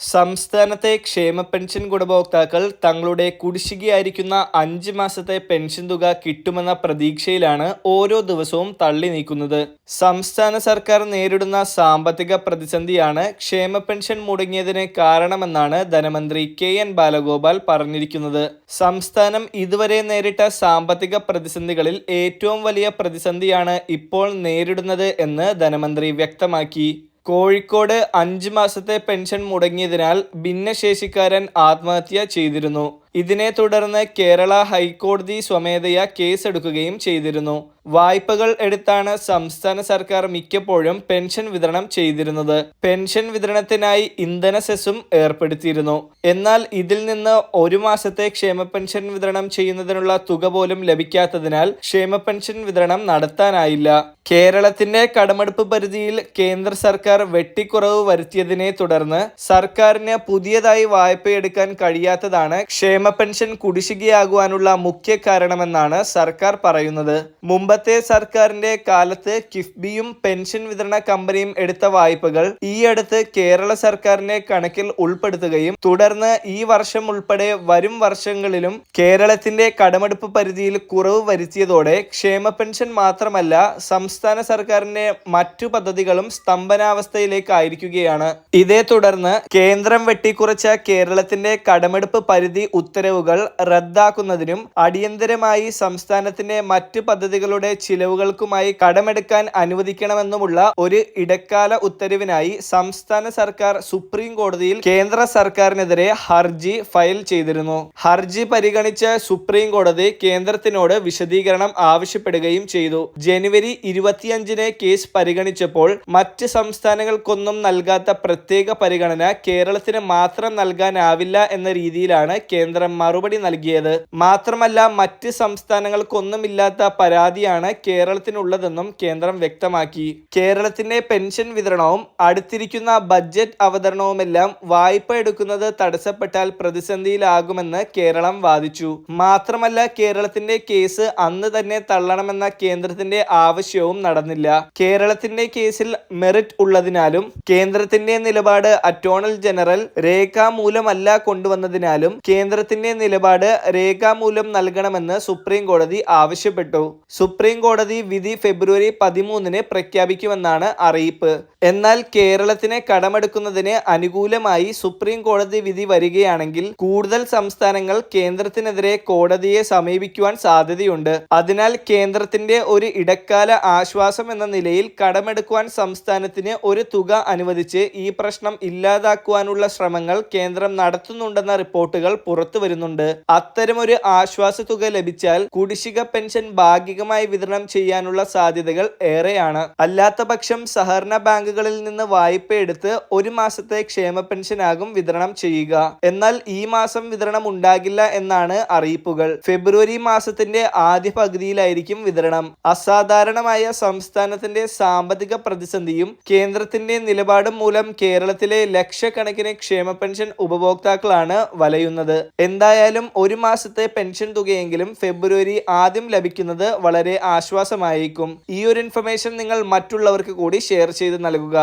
സംസ്ഥാനത്തെ ക്ഷേമ പെൻഷൻ ഗുണഭോക്താക്കൾ തങ്ങളുടെ കുടിശ്ശികയായിരിക്കുന്ന അഞ്ച് മാസത്തെ പെൻഷൻ തുക കിട്ടുമെന്ന പ്രതീക്ഷയിലാണ് ഓരോ ദിവസവും തള്ളി നീക്കുന്നത്. സംസ്ഥാന സർക്കാർ നേരിടുന്ന സാമ്പത്തിക പ്രതിസന്ധിയാണ് ക്ഷേമ പെൻഷൻ മുടങ്ങിയതിന് കാരണമെന്നാണ് ധനമന്ത്രി കെ എൻ ബാലഗോപാൽ പറഞ്ഞിരിക്കുന്നത്. സംസ്ഥാനം ഇതുവരെ നേരിട്ട സാമ്പത്തിക പ്രതിസന്ധികളിൽ ഏറ്റവും വലിയ പ്രതിസന്ധിയാണ് ഇപ്പോൾ നേരിടുന്നത് എന്ന് ധനമന്ത്രി വ്യക്തമാക്കി. കോഴിക്കോട് അഞ്ച് മാസത്തെ പെൻഷൻ മുടങ്ങിയതിനാൽ ഭിന്നശേഷിക്കാരൻ ആത്മഹത്യ ചെയ്തിരുന്നു. ഇതിനെ തുടർന്ന് കേരള ഹൈക്കോടതി സ്വമേധയാ കേസെടുക്കുകയും ചെയ്തിരുന്നു. വായ്പകൾ എടുത്താണ് സംസ്ഥാന സർക്കാർ മിക്കപ്പോഴും പെൻഷൻ വിതരണം ചെയ്തിരുന്നത്. പെൻഷൻ വിതരണത്തിനായി ഇന്ധന സെസ്സും ഏർപ്പെടുത്തിയിരുന്നു. എന്നാൽ ഇതിൽ നിന്ന് ഒരു മാസത്തെ ക്ഷേമ പെൻഷൻ വിതരണം ചെയ്യുന്നതിനുള്ള തുക പോലും ലഭിക്കാത്തതിനാൽ ക്ഷേമ പെൻഷൻ വിതരണം നടത്താനായില്ല. കേരളത്തിന്റെ കടമെടുപ്പ് പരിധിയിൽ കേന്ദ്ര സർക്കാർ വെട്ടിക്കുറവ് വരുത്തിയതിനെ തുടർന്ന് സർക്കാരിന് പുതിയതായി വായ്പയെടുക്കാൻ കഴിയാത്തതാണ് ക്ഷേമ പെൻഷൻ കുടിശ്ശികയാകുവാനുള്ള മുഖ്യ കാരണമെന്നാണ് സർക്കാർ പറയുന്നത്. മുമ്പത്തെ സർക്കാരിന്റെ കാലത്ത് കിഫ്ബിയും പെൻഷൻ വിതരണ കമ്പനിയും എടുത്ത വായ്പകൾ ഈ അടുത്ത് കേരള സർക്കാരിന്റെ കണക്കിൽ ഉൾപ്പെടുത്തുകയും തുടർന്ന് ഈ വർഷം ഉൾപ്പെടെ വരും വർഷങ്ങളിലും കേരളത്തിന്റെ കടമെടുപ്പ് പരിധിയിൽ കുറവ് വരുത്തിയതോടെ ക്ഷേമ പെൻഷൻ മാത്രമല്ല സംസ്ഥാന സർക്കാരിന്റെ മറ്റു പദ്ധതികളും സ്തംഭനാവസ്ഥയിലേക്കായിരിക്കുകയാണ്. ഇതേ തുടർന്ന് കേന്ദ്രം വെട്ടിക്കുറച്ച കേരളത്തിന്റെ കടമെടുപ്പ് പരിധി ഉത്തരവുകൾ റദ്ദാക്കുന്നതിനും അടിയന്തരമായി സംസ്ഥാനത്തിന്റെ മറ്റ് പദ്ധതികളുടെ ചിലവുകൾക്കുമായി കടമെടുക്കാൻ അനുവദിക്കണമെന്നുമുള്ള ഒരു ഇടക്കാല ഉത്തരവിനായി സംസ്ഥാന സർക്കാർ സുപ്രീം കോടതിയിൽ കേന്ദ്ര സർക്കാരിനെതിരെ ഹർജി ഫയൽ ചെയ്തിരുന്നു. ഹർജി പരിഗണിച്ച സുപ്രീം കോടതി കേന്ദ്രത്തിനോട് വിശദീകരണം ആവശ്യപ്പെടുകയും ചെയ്തു. ജനുവരി ഇരുപത്തിയഞ്ചിന് കേസ് പരിഗണിച്ചപ്പോൾ മറ്റ് സംസ്ഥാനങ്ങൾക്കൊന്നും നൽകാത്ത പ്രത്യേക പരിഗണന കേരളത്തിന് മാത്രം നൽകാനാവില്ല എന്ന രീതിയിലാണ് കേന്ദ്രം മറുപടി നൽകിയത്. മാത്രമല്ല മറ്റ് സംസ്ഥാനങ്ങൾക്കൊന്നുമില്ലാത്ത പരാതിയാണ് കേരളത്തിനുള്ളതെന്നും കേന്ദ്രം വ്യക്തമാക്കി. കേരളത്തിന്റെ പെൻഷൻ വിതരണവും അടുത്തിരിക്കുന്ന ബഡ്ജറ്റ് അവതരണവുമെല്ലാം വായ്പ എടുക്കുന്നത് തടസ്സപ്പെട്ടാൽ പ്രതിസന്ധിയിലാകുമെന്ന് കേരളം വാദിച്ചു. മാത്രമല്ല കേരളത്തിന്റെ കേസ് അന്ന് തന്നെ തള്ളണമെന്ന കേന്ദ്രത്തിന്റെ ആവശ്യവും നടന്നില്ല. കേരളത്തിന്റെ കേസിൽ മെറിറ്റ് ഉള്ളതിനാലും കേന്ദ്രത്തിന്റെ നിലപാട് അറ്റോർണൽ ജനറൽ രേഖാമൂലമല്ല കൊണ്ടുവന്നതിനാലും കേന്ദ്രത്തിന്റെ നിലപാട് രേഖാമൂലം നൽകണമെന്ന് സുപ്രീം കോടതി ആവശ്യപ്പെട്ടു. സുപ്രീം കോടതി വിധി ഫെബ്രുവരി പതിമൂന്നിന് പ്രഖ്യാപിക്കുമെന്നാണ് അറിയിപ്പ്. എന്നാൽ കേരളത്തിന് കടമെടുക്കുന്നതിന് അനുകൂലമായി സുപ്രീം കോടതി വിധി വരികയാണെങ്കിൽ കൂടുതൽ സംസ്ഥാനങ്ങൾ കേന്ദ്രത്തിനെതിരെ കോടതിയെ സമീപിക്കുവാൻ സാധ്യതയുണ്ട്. അതിനാൽ കേന്ദ്രത്തിന്റെ ഒരു ഇടക്കാല ആശ്വാസം എന്ന നിലയിൽ കടമെടുക്കുവാൻ സംസ്ഥാനത്തിന് ഒരു തുക അനുവദിച്ച് ഈ പ്രശ്നം ഇല്ലാതാക്കുവാനുള്ള ശ്രമങ്ങൾ കേന്ദ്രം നടത്തുന്നുണ്ടെന്ന റിപ്പോർട്ടുകൾ പുറത്തു വരുന്നുണ്ട്. അത്തരമൊരു ആശ്വാസ തുക ലഭിച്ചാൽ കുടിശ്ശിക പെൻഷൻ ഭാഗികമായി വിതരണം ചെയ്യാനുള്ള സാധ്യതകൾ ഏറെയാണ്. അല്ലാത്ത പക്ഷം സഹകരണ ബാങ്കുകളിൽ നിന്ന് വായ്പ എടുത്ത് ഒരു മാസത്തെ ക്ഷേമ പെൻഷനാകും വിതരണം ചെയ്യുക. എന്നാൽ ഈ മാസം വിതരണം ഉണ്ടാകില്ല എന്നാണ് അറിയിപ്പുകൾ. ഫെബ്രുവരി മാസത്തിന്റെ ആദ്യ പകുതിയിലായിരിക്കും വിതരണം. അസാധാരണമായ സംസ്ഥാനത്തിന്റെ സാമ്പത്തിക പ്രതിസന്ധിയും കേന്ദ്രത്തിന്റെ നിലപാടും മൂലം കേരളത്തിലെ ലക്ഷക്കണക്കിന് ക്ഷേമ പെൻഷൻ ഉപഭോക്താക്കളാണ് വലയുന്നത്. എന്തായാലും ഒരു മാസത്തെ പെൻഷൻ തുകയെങ്കിലും ഫെബ്രുവരി ആദ്യം ലഭിക്കുന്നത് വളരെ ആശ്വാസമായിരിക്കും ഈ ഒരു ഇൻഫർമേഷൻ നിങ്ങൾ മറ്റുള്ളവർക്ക് കൂടി ഷെയർ ചെയ്ത് നൽകുക.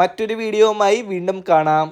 മറ്റൊരു വീഡിയോവുമായി വീണ്ടും കാണാം.